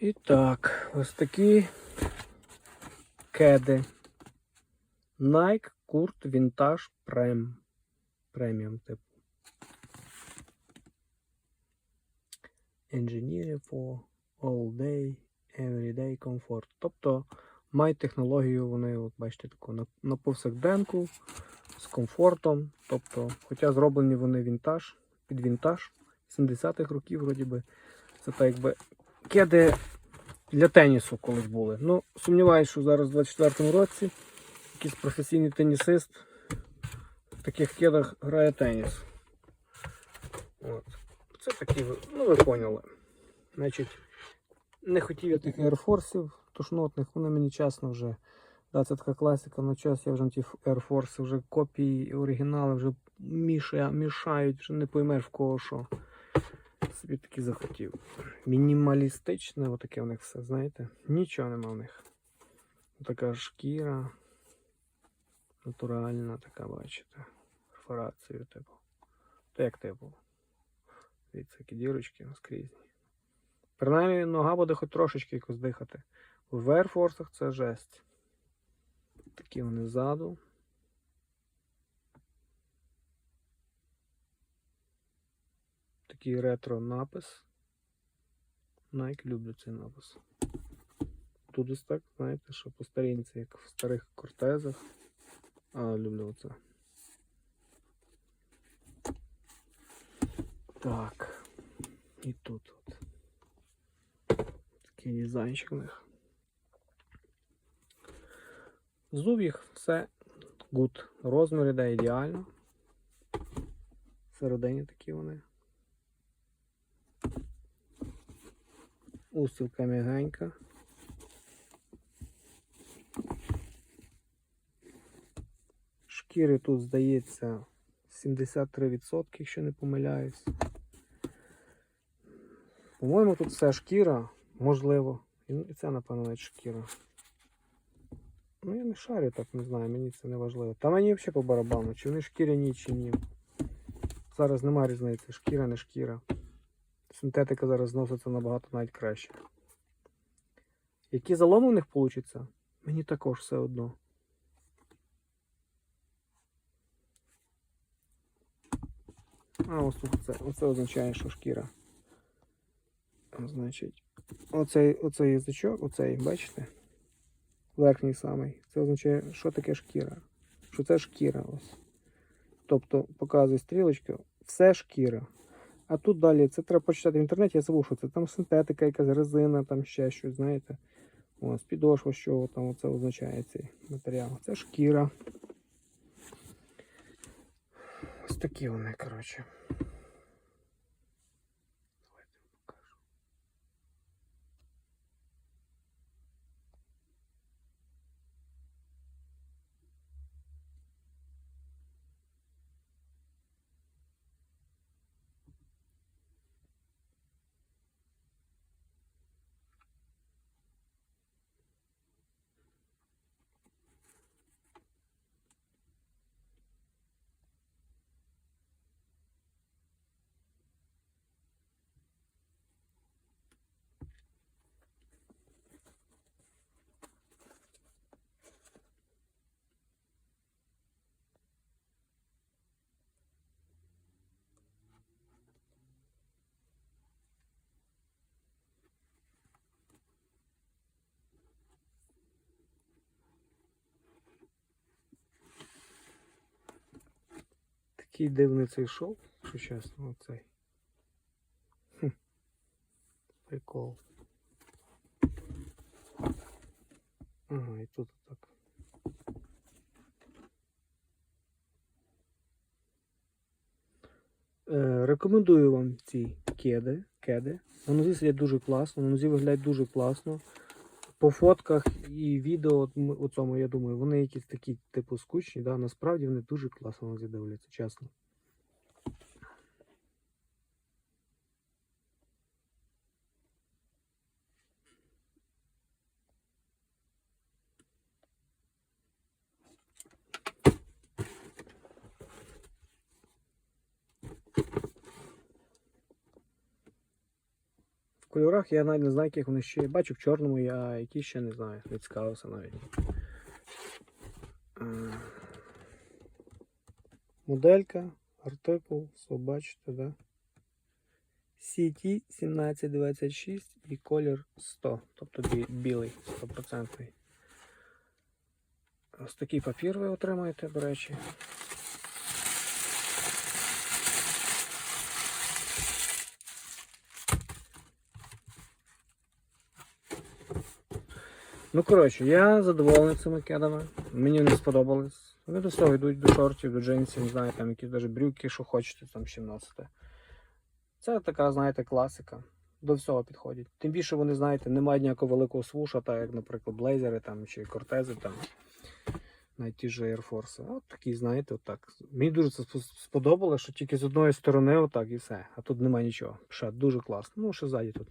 І так, ось такі кеди. Nike Kurt Vintage Prem. Преміум типу. Engineer for all day, everyday comfort. Тобто мають технологію, вони, от бачите, таку на, на повсякденку з комфортом. Тобто, хоча зроблені вони вінтаж, під вінтаж 70-х років, вроді би. Це так якби кеди для тенісу колись були. Ну, сумніваюся, що зараз в 24-му році якийсь професійний тенісист в таких кедах грає теніс. От. Це такі, ну ви поняли. Значить, не хотів я тих Air Force тушнотних, вони мені чесно вже. Да, це така класика, на час я вже на ті Air Force вже копії, оригінали вже мішають, вже не поймеш в кого що. Собі таки захотів. Мінімалістичне, отаке в них все, знаєте? Нічого нема в них. Така шкіра. Натуральна така, бачите. Перфорацією, типу. То як типу. Дивіться, які дірочки скрізні. Принаймні нога буде хоч трошечки якось дихати. В Air Force це жесть. Такі вони ззаду. Такий ретро напис. Nike люблю цей напис. Тут ось так, знаєте, що по старінці, як в старих кортезах. А, люблю оце. Так. І тут от. Такий дизайнчик у них. Зуб їх все good. Розмір іде ідеально. Всередині такі вони. Устілка м'ягенька. Шкіри тут, здається, 73%, якщо не помиляюсь. По-моєму, тут вся шкіра, можливо. І це, напевно, навіть шкіра. Ну, я не шарю так, не знаю, мені це не важливо. Та мені взагалі по барабану, чи вони шкіряні, чи ні. Зараз немає різниці, шкіра, не шкіра. Синтетика зараз зноситься набагато навіть краще. Які заломи в них получаться, мені також все одно. А, ось це. Оце означає, що шкіра. Значить, оцей, оцей язичок, оцей, бачите? Верхній самий. Це означає, що таке шкіра. Що це шкіра ось. Тобто показує стрілочку, все шкіра. А тут далі це треба почитати в інтернеті, я забув, що це там синтетика, якась резина, там ще щось, знаєте. Ось, підошва, що там оце означає цей матеріал. Це шкіра. Ось такі вони, коротше. Такий дивний цей шов, що чесно, оцей. Хм. Прикол. Ага, і тут так. Е, рекомендую вам ці кеди. кеди. На нозі сидять дуже класно, на нозі виглядають дуже класно. По фотках і відео у цьому, я думаю, вони якісь такі, типу, скучні, да? насправді вони дуже класно дивляться, чесно. Кольорах, я навіть не знаю, яких вони ще. Бачу в чорному, я які ще не знаю, не цікавився навіть. Е, Моделька, артикул, все да? CT 1726 і колір 100, тобто бі- білий, 100%. Ось такий папір ви отримаєте, до речі. Ну, коротше, я задоволений цими кедами. Мені вони сподобались. Вони до всього йдуть до шортів, до джинсів, не знаю, там якісь навіть брюки, що хочете, там ще носите. Це така, знаєте, класика. До всього підходять. Тим більше вони, знаєте, не мають ніякого великого свуша, так як, наприклад, блейзери там, чи кортези, там, навіть ті ж Air Force. От такі, знаєте, отак. Мені дуже це сподобалося, що тільки з одної сторони отак і все. А тут немає нічого. Ще дуже класно. Ну, ще ззаді тут.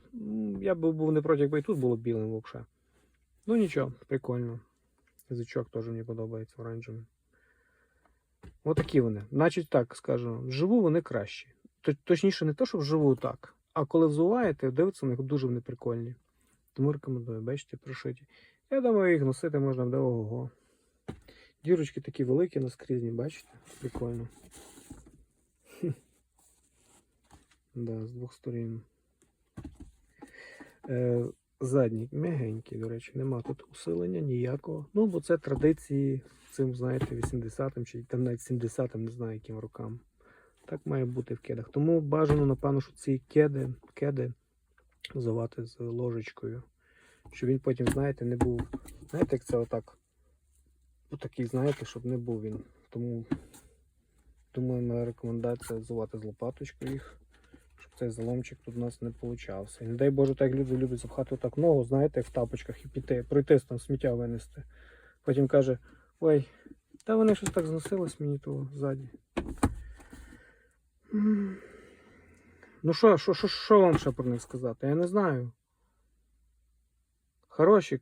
Я би був не проти, якби і тут було білим взагалі. Ну нічого, прикольно. Язичок теж мені подобається оранжевий. Отакі вони. Значить, так скажу, вживу вони кращі. Точніше, не то, що вживу так. А коли взуваєте, дивитися на них дуже вони прикольні. Тому рекомендую, бачите, прошиті. Я думаю, їх носити можна буде ого. Дірочки такі великі наскрізні, бачите? Прикольно. Да, з двох сторін. Е, задній м'ягенький, до речі, нема тут усилення ніякого. Ну, бо це традиції цим, знаєте, 80-м чи там навіть 70-м, не знаю, яким рокам. Так має бути в кедах. Тому бажано, напевно, що ці кеди, кеди взувати з ложечкою. Щоб він потім, знаєте, не був. Знаєте, як це отак? Отакий, знаєте, щоб не був він. Тому думаю, моя рекомендація взувати з лопаточкою їх, цей заломчик тут у нас не получався. Не дай Боже, так люди люблять запхати так ногу, знаєте, в тапочках і піти, пройти там сміття винести. Потім каже, ой, та вони щось так зносились мені того ззаді. Ну що, що, що, що вам ще про них сказати? Я не знаю. Хороші,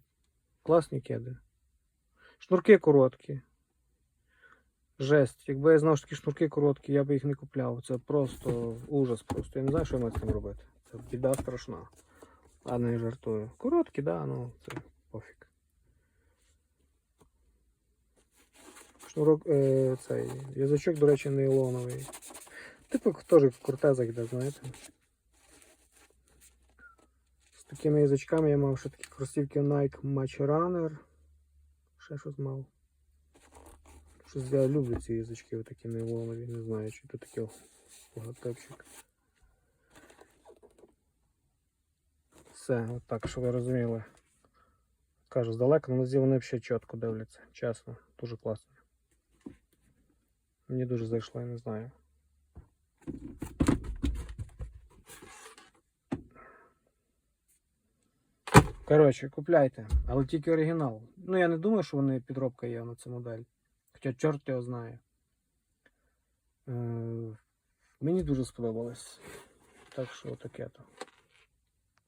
класні кеди. Шнурки короткі. Жесть. Якби я знав, що такі шнурки короткі, я би їх не купляв. Це просто ужас просто. Я не знаю, що я з цим робити. Це біда страшна. Ладно, я жартую. Короткі, да, ну це пофіг. Шнурок, е, цей, язичок, до речі, нейлоновий. Типу теж в кортезах йде, знаєте. З такими язичками я мав ще такі кросівки Nike Match Runner. Ще щось мав. Щось я люблю ці язички, такі нейлонові, не знаю, чи це таке логотипчик. Все, от так, щоб ви розуміли. Кажу, здалека на нозі вони взагалі чітко дивляться. Чесно, дуже класно. Мені дуже зайшло, я не знаю. Коротше, купляйте, але тільки оригінал. Ну я не думаю, що вони підробка є на цю модель. Хоча чорт його знає. Е, мені дуже сподобалось. Так що таке то.